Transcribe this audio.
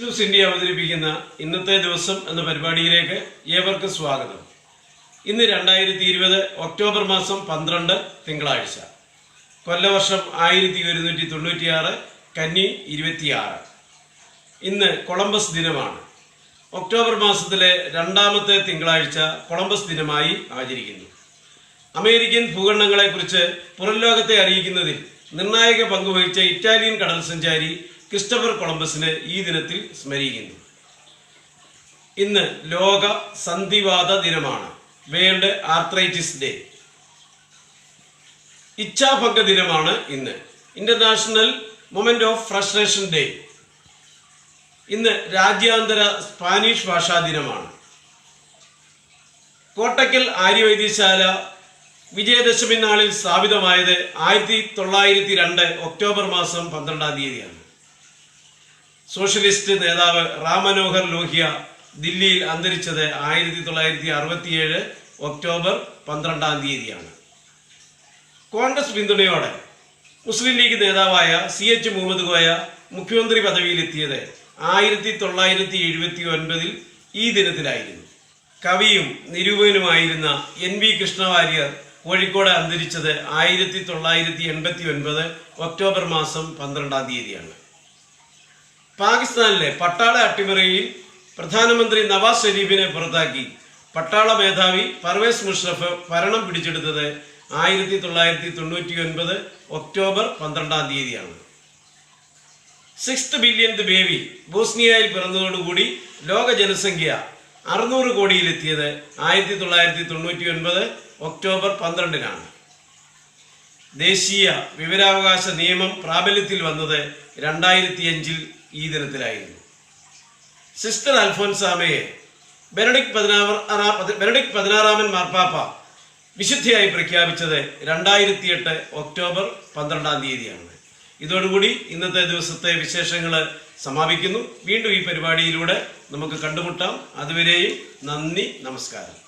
News India അവതരിപ്പിക്കുന്ന ഇന്നത്തെ ദിവസം എന്ന പരിപാടിയിലേക്ക് ഏവർക്കും സ്വാഗതം. ഇന്ന് രണ്ടായിരത്തി ഇരുപത് ഒക്ടോബർ മാസം പന്ത്രണ്ട് തിങ്കളാഴ്ച. കൊല്ലവർഷം ആയിരത്തി ഒരുന്നൂറ്റി തൊണ്ണൂറ്റിയാറ് കന്നി ഇരുപത്തിയാറ് ഇന്ന് കൊളംബസ് ദിനമാണ്. ഒക്ടോബർ മാസത്തിലെ രണ്ടാമത്തെ തിങ്കളാഴ്ച കൊളംബസ് ദിനമായി ആചരിക്കുന്നു. അമേരിക്കൻ ഭൂഖണ്ഡങ്ങളെക്കുറിച്ച് പുറം ലോകത്തെ അറിയിക്കുന്നതിൽ നിർണായക പങ്കുവഹിച്ച ഇറ്റാലിയൻ കടൽ സഞ്ചാരി ക്രിസ്റ്റഫർ കൊളംബസിനെ ഈ ദിനത്തിൽ സ്മരിക്കുന്നു. ഇന്ന് ലോക സന്ധിവാദ ദിനമാണ്. World arthritis day. ഇച്ഛാഭംഗ ദിനമാണ് ഇന്ന്. International moment of frustration day. ഇന്ന് രാജ്യാന്തര സ്പാനിഷ് ഭാഷാ ദിനമാണ്. കോട്ടക്കൽ ആര്യവൈദ്യശാല വിജയദശമി നാളിൽ സ്ഥാപിതമായത് ആയിരത്തി തൊള്ളായിരത്തി രണ്ട് ഒക്ടോബർ മാസം പന്ത്രണ്ടാം തീയതിയാണ്. സോഷ്യലിസ്റ്റ് നേതാവ് റാം മനോഹർ ലോഹ്യ ദില്ലിയിൽ അന്തരിച്ചത് ആയിരത്തി തൊള്ളായിരത്തി അറുപത്തിയേഴ് ഒക്ടോബർ പന്ത്രണ്ടാം തീയതിയാണ്. കോൺഗ്രസ് പിന്തുണയോടെ മുസ്ലിം ലീഗ് നേതാവായ സി എച്ച് മുഹമ്മദ് കോയ മുഖ്യമന്ത്രി പദവിയിലെത്തിയത് ആയിരത്തി തൊള്ളായിരത്തി എഴുപത്തി ഒൻപതിൽ ഈ ദിനത്തിലായിരുന്നു. കവിയും നിരൂപകനുമായിരുന്ന എൻ വി കൃഷ്ണവാര്യർ കോഴിക്കോട് അന്തരിച്ചത് ആയിരത്തി തൊള്ളായിരത്തി എൺപത്തി ഒൻപത് ഒക്ടോബർ മാസം പന്ത്രണ്ടാം തീയതിയാണ്. പാകിസ്ഥാനിലെ പട്ടാള അട്ടിമറിയിൽ പ്രധാനമന്ത്രി നവാസ് ഷെരീഫിനെ പുറത്താക്കി. പട്ടാള മേധാവി പർവേസ് മുഷറഫ് ഭരണം പിടിച്ചെടുത്തത് ആയിരത്തി തൊള്ളായിരത്തി തൊണ്ണൂറ്റി ഒൻപത് ഒക്ടോബർ പന്ത്രണ്ടാം തീയതിയാണ്. സിക്സ്ത് ബില്യൺത് ബേബി ബോസ്നിയയിൽ പിറന്നതോടുകൂടി ലോക ജനസംഖ്യ അറുന്നൂറ് കോടിയിലെത്തിയത് ആയിരത്തി തൊള്ളായിരത്തി തൊണ്ണൂറ്റി ഒൻപത് ഒക്ടോബർ പന്ത്രണ്ടിനാണ്. ദേശീയ വിവരാവകാശ നിയമം പ്രാബല്യത്തിൽ വന്നത് രണ്ടായിരത്തി അഞ്ചിൽ ഈ ദിനത്തിലായിരുന്നു. സിസ്റ്റർ അൽഫോൻസാമയെ ബെനഡിക് പതിനാറാം ബെനഡിക് പതിനാറാമൻ മാർപ്പാപ്പ വിശുദ്ധിയായി പ്രഖ്യാപിച്ചത് രണ്ടായിരത്തി എട്ട് ഒക്ടോബർ പന്ത്രണ്ടാം തീയതിയാണ്. ഇതോടുകൂടി ഇന്നത്തെ ദിവസത്തെ വിശേഷങ്ങൾ സമാപിക്കുന്നു. വീണ്ടും ഈ പരിപാടിയിലൂടെ നമുക്ക് കണ്ടുമുട്ടാം. അതുവരെയും നന്ദി നമസ്കാരം.